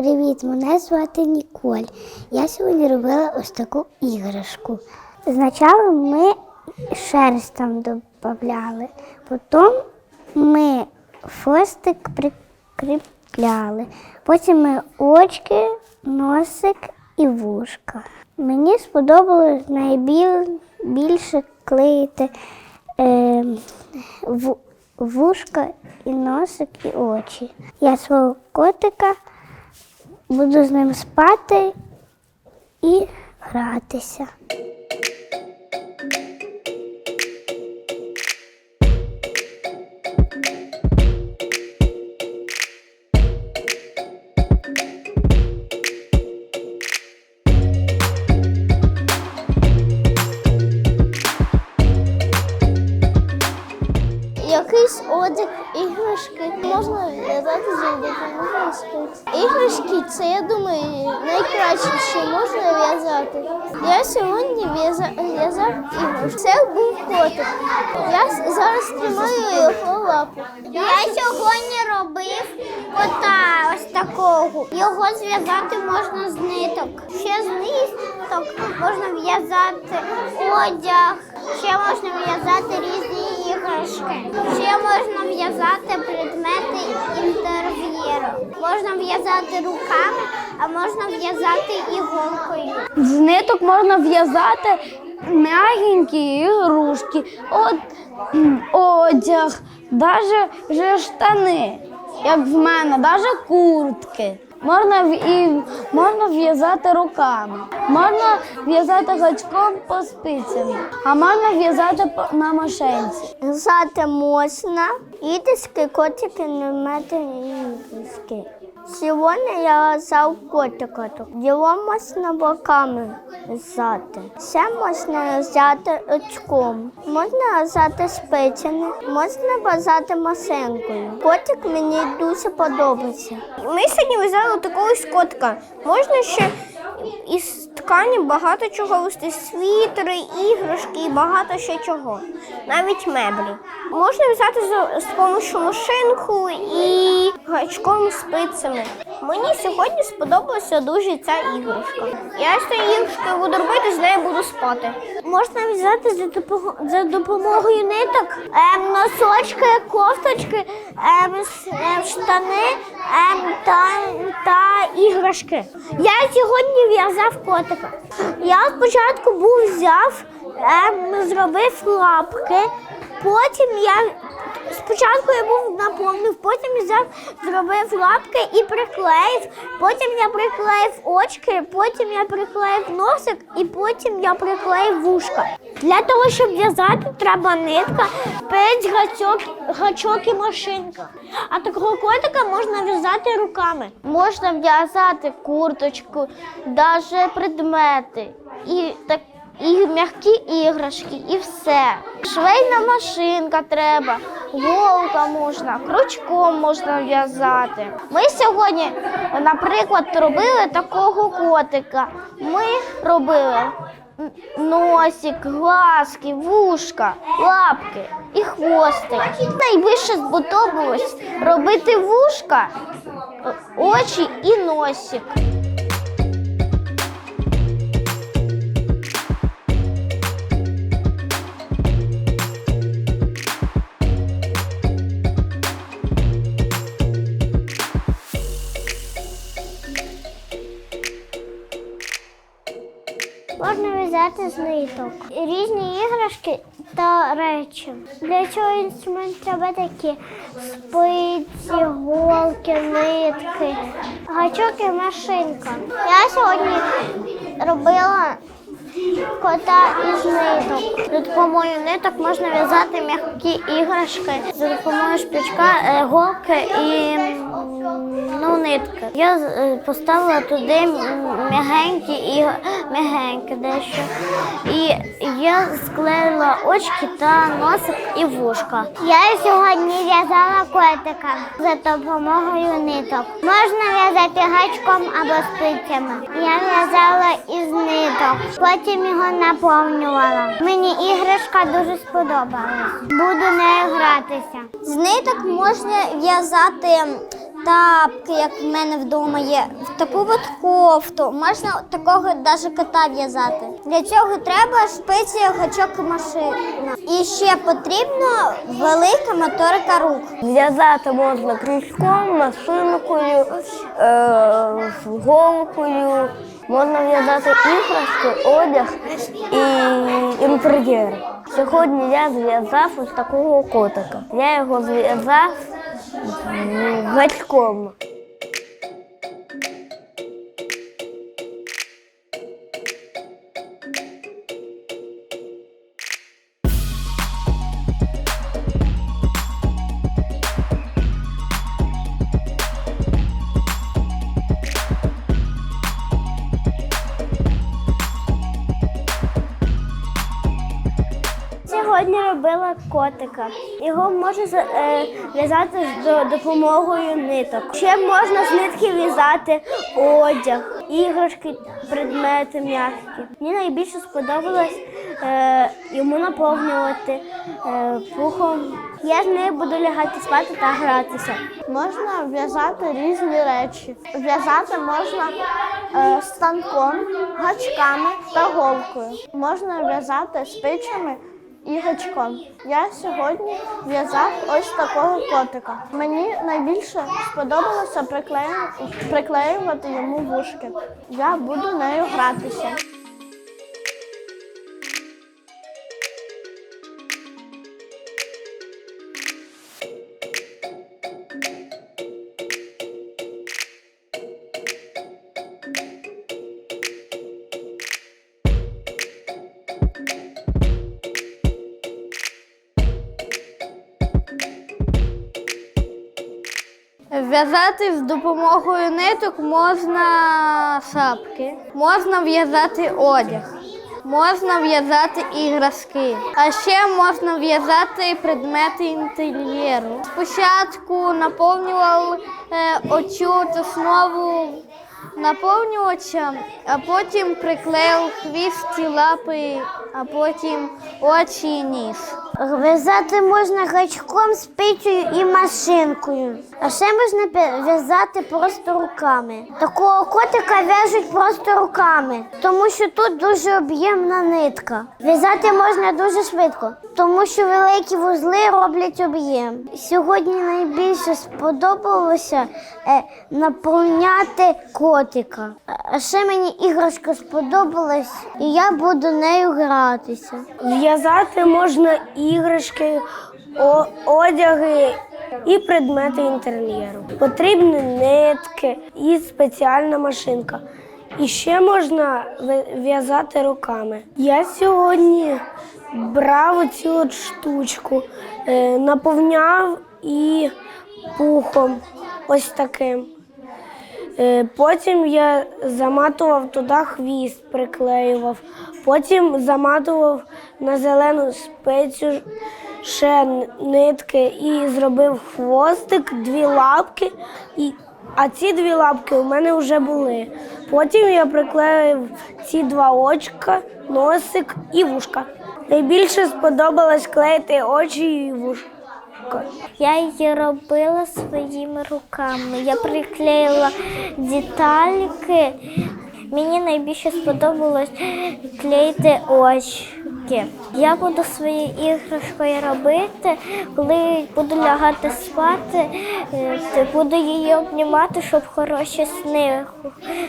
Привіт, мене звати Ніколь. Я сьогодні робила ось таку іграшку. Спочатку ми шерсть там додавали, потім ми хвостик прикріпляли, потім ми очки, носик і вушка. Мені сподобалось найбільше клеїти е, вушка і носик, і очі. Я свого котика буду з ним спати і гратися. Я думаю, найкраще, що можна в'язати. Я сьогодні в'яза- в'язав іграшку. Це був котик. Я зараз тримаю його лапу. Я сьогодні робив кота ось такого. Його зв'язати можна з ниток. Ще з ниток можна в'язати одяг, ще можна в'язати різні іграшки. Ще можна в'язати предмети інтер'єру. Можна в'язати руками, а можна в'язати іголкою. З ниток можна в'язати м'ягенькі ігрушки, от, одяг, навіть штани, як в мене, навіть куртки. Можна і можна в'язати руками, можна в'язати гачком по спицям, а можна в'язати на машинці. В'язати можна, ідиски, котики, намети і Сьогодні я в'язав котика. Його можна боками в'язати. Ще можна в'язати очком. Можна в'язати спицями, можна в'язати масинкою. Котик мені дуже подобається. Ми сьогодні в'язали такого котика. Можна ще із ткані багато чого вести світери, іграшки і багато ще чого. Навіть меблі. Можна взяти з, допомогою машинку і гачком спицями. Мені сьогодні сподобалася дуже ця іграшка. Я з цією іграшкою буду робити, з нею спати. Можна взяти за, допомогою, за допомогою ниток ем, носочки, кофточки, ем, ем, штани ем, та, та іграшки. Я сьогодні в'язав котика. Я спочатку був взяв, ем, зробив лапки, потім я спочатку я був наповнив, потім взяв, зробив лапки і приклеїв. Потім я приклеїв очки, потім я приклеїв носик і потім я приклеїв вушка. Для того, щоб в'язати, треба нитка, пець, гачок, гачок і машинка. А такого котика можна в'язати руками. Можна в'язати курточку, навіть предмети і так. І м'які іграшки, і все. Швейна машинка треба, голка можна, крючком можна в'язати. Ми сьогодні, наприклад, робили такого котика. Ми робили носик, глазки, вушка, лапки і хвостик. Найбільше сподобалось робити вушка, очі і носик. Ниток. Різні іграшки та речі. Для цього інструмент треба такі спиці, голки, нитки, гачок і машинка. Я сьогодні робила кота із ниток. За допомогою ниток можна в'язати м'які іграшки. За допомогою шпичка, е, голки і ну, нитки. Я е, поставила туди м'ягенькі і м'ягеньке дещо. І я склеїла очки та носик і вушка. Я сьогодні в'язала котика за допомогою ниток. Можна в'язати гачком або спицями. Я в'язала із ниток, потім його наповнювала. Мені іграшка дуже сподобалась. Буду нею гратися. З ниток можна в'язати тапки, як в мене вдома є, в таку от кофту. Можна такого навіть кота в'язати. Для цього треба шпиці, гачок машина. І ще потрібна велика моторика рук. В'язати можна крючком, машинкою, е, голкою. Можна в'язати іграшки, одяг і інтер'єр. Сьогодні я зв'язав ось такого котика. Я його зв'язав м, гачком. Котика. Його можна е, в'язати з допомогою ниток. Ще можна з нитки в'язати одяг, іграшки, предмети м'які. Мені найбільше сподобалось е, йому наповнювати е, пухом. Я з нею буду лягати спати та гратися. Можна в'язати різні речі. В'язати можна е, станком, гачками та голкою. Можна в'язати спичами і гачком. Я сьогодні в'язав ось такого котика. Мені найбільше сподобалося приклею- приклеювати йому вушки. Я буду нею гратися. В'язати з допомогою ниток можна шапки, можна в'язати одяг, можна в'язати іграшки, а ще можна в'язати предмети інтер'єру. Спочатку наповнював е, оцю основу наповнювача, а потім приклеїв хвіст лапи, а потім очі і ніс. В'язати можна гачком, спицею і машинкою. А ще можна в'язати просто руками. Такого котика в'яжуть просто руками, тому що тут дуже об'ємна нитка. В'язати можна дуже швидко, тому що великі вузли роблять об'єм. Сьогодні найбільше сподобалося е, наповняти котика. А ще мені іграшка сподобалась, і я буду нею гратися. В'язати можна іграшки, одяги і предмети інтер'єру. Потрібні нитки і спеціальна машинка. І ще можна в'язати руками. Я сьогодні брав от штучку, е, наповняв і пухом ось таким. Е, Потім я заматував туди хвіст, приклеював. Потім заматував на зелену спецю ще нитки і зробив хвостик, дві лапки. І... А ці дві лапки у мене вже були. Потім я приклеїв ці два очка, носик і вушка. Найбільше сподобалось клеїти очі і вушка. Я її робила своїми руками. Я приклеїла детальки. Мені найбільше сподобалось клеїти очки. Я буду своєю іграшкою робити, коли буду лягати спати, е, буду її обнімати, щоб хороші сни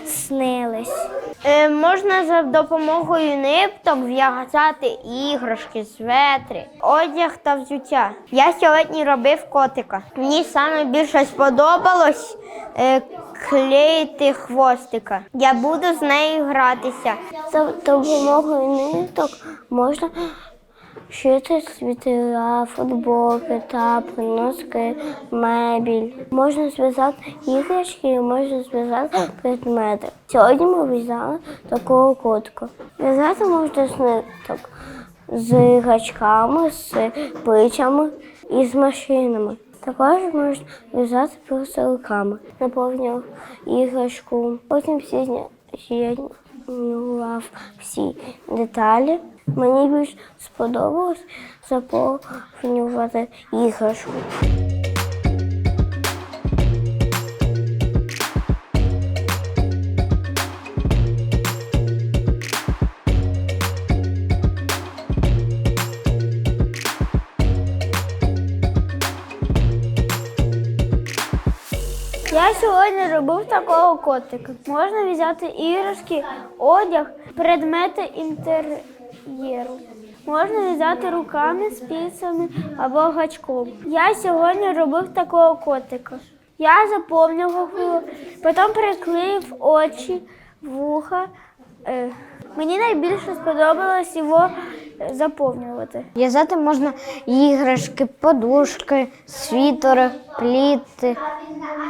снились. Е, можна за допомогою ниток в'язати іграшки, светри, одяг та взуття. Я сьогодні робив котика. Мені саме більше сподобалось е, клеїти хвостика. Я буду з нею гратися. За допомогою ниток можна шити світила, футболки, тапки, носки, мебіль. Можна зв'язати іграшки, і можна зв'язати предмети. Сьогодні ми в'язали такого котика. В'язати можна з ниток, з гачками, з пличами і з машинами. Також можна в'язати просто руками. Наповнював іграшку. Потім всі з'єднував всі деталі. Мені більш сподобалось заповнювати іграшку. Сьогодні робив такого котика. Можна взяти іграшки, одяг, предмети інтер'єру. Можна взяти руками, спицями або гачком. Я сьогодні робив такого котика. Я заповнював його, потім приклеїв очі, вуха. Е, Мені найбільше сподобалось його е, заповнювати. В'язати можна іграшки, подушки, світери, пліти,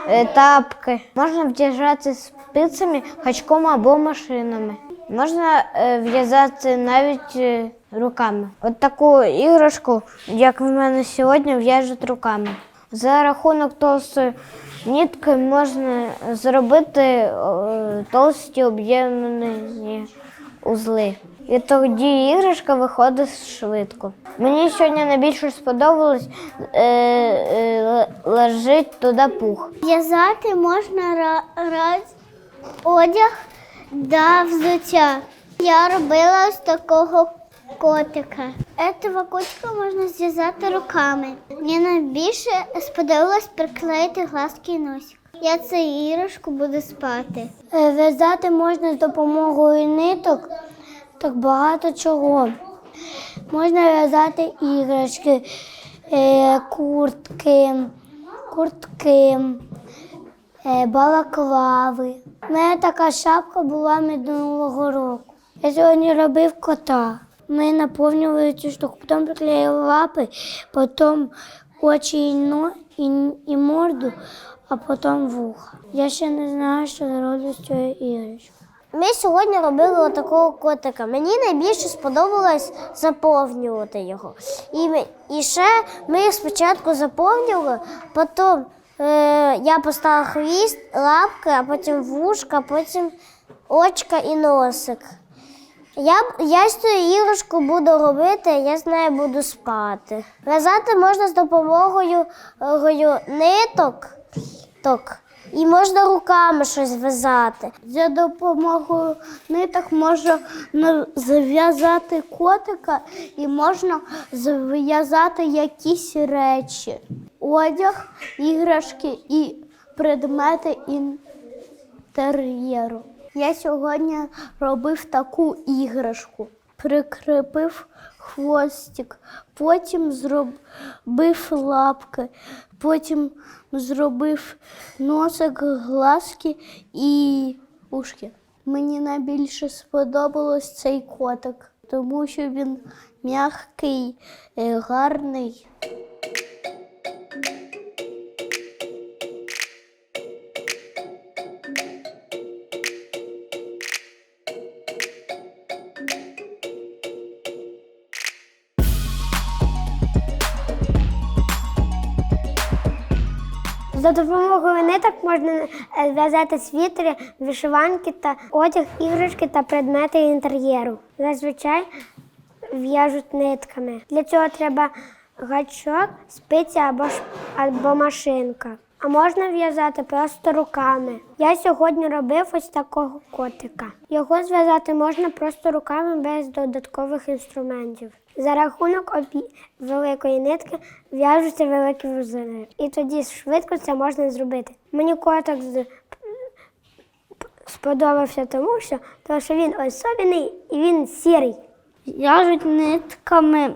е, тапки. Можна в'язати спицями, гачком або машинами. Можна е, в'язати навіть руками. От таку іграшку, як в мене сьогодні, в'яжуть руками. За рахунок толстої нитки можна зробити толсті об'єднані узли. І тоді іграшка виходить швидко. Мені сьогодні найбільше сподобалось е, е, лежить туди пух. В'язати можна раз одяг та взуття. Я робила ось такого котика. Этого котика можна зв'язати руками. Мені найбільше сподобалось приклеїти глазки і носик. Я цю іграшку буду спати. Е, В'язати можна з допомогою ниток так багато чого. Можна в'язати іграшки, е, куртки, куртки, е, балаклави. У мене така шапка була минулого року. Я сьогодні робив кота. Ми наповнювали цю штуку, потім приклеїли лапи, потім очі і, но, і, і морду, а потім вуха. Я ще не знаю, що зроблю з цією іграшкою. Ми сьогодні робили такого котика. Мені найбільше сподобалось заповнювати його. І, ми, і ще ми спочатку заповнювали, потім е, я поставила хвіст, лапки, а потім вушка, потім очка і носик. Я, я з цю іграшку буду робити, я з нею буду спати. В'язати можна з допомогою е, гою ниток. І можна руками щось в'язати. За допомогою ниток можна зав'язати котика і можна зв'язати якісь речі, одяг, іграшки і предмети інтер'єру. Я сьогодні робив таку іграшку, прикріпив хвостик, потім зробив лапки, потім зробив носик, глазки і ушки. Мені найбільше сподобалось цей котик, тому що він м'який, е, гарний. Допомогою можна е, в'язати світери, вишиванки та одяг, іграшки та предмети інтер'єру. Зазвичай в'яжуть нитками. Для цього треба гачок, спиці або, або машинка. А можна в'язати просто руками. Я сьогодні робив ось такого котика. Його зв'язати можна просто руками без додаткових інструментів. За рахунок обі... великої нитки в'яжуться великі вузли. І тоді швидко це можна зробити. Мені котик сподобався тому, що, тому що він особливий і він сірий. В'яжуть нитками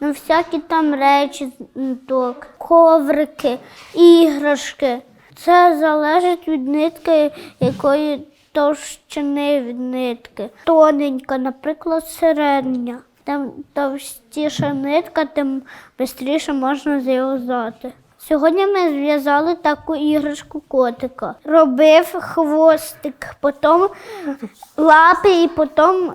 ну, всякі там речі, ниток, коврики, іграшки. Це залежить від нитки, якої товщини від нитки. Тоненька, наприклад, середня. Тим товстіша нитка, тим швидше можна зв'язати. Сьогодні ми зв'язали таку іграшку котика. Робив хвостик, потім лапи і потім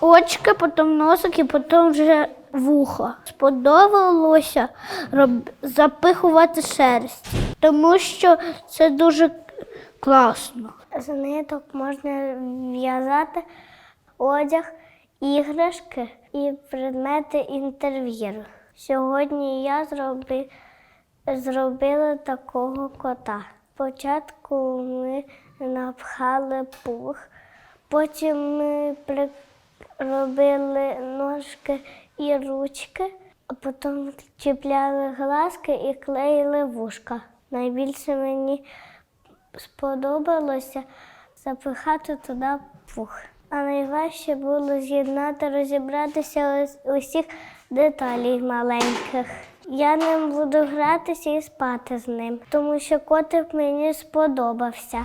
очки, потім носик і потім вже вухо. Сподобалося запихувати шерсть, тому що це дуже класно. З ниток можна в'язати одяг, іграшки і предмети інтер'єру. Сьогодні я зроби, зробила такого кота. Спочатку ми напхали пух, потім ми робили ножки і ручки, а потім чіпляли глазки і клеїли вушка. Найбільше мені сподобалося запихати туди пух. А найважче було з'єднати, розібратися усіх деталей маленьких. Я ним буду гратися і спати з ним, тому що котик мені сподобався.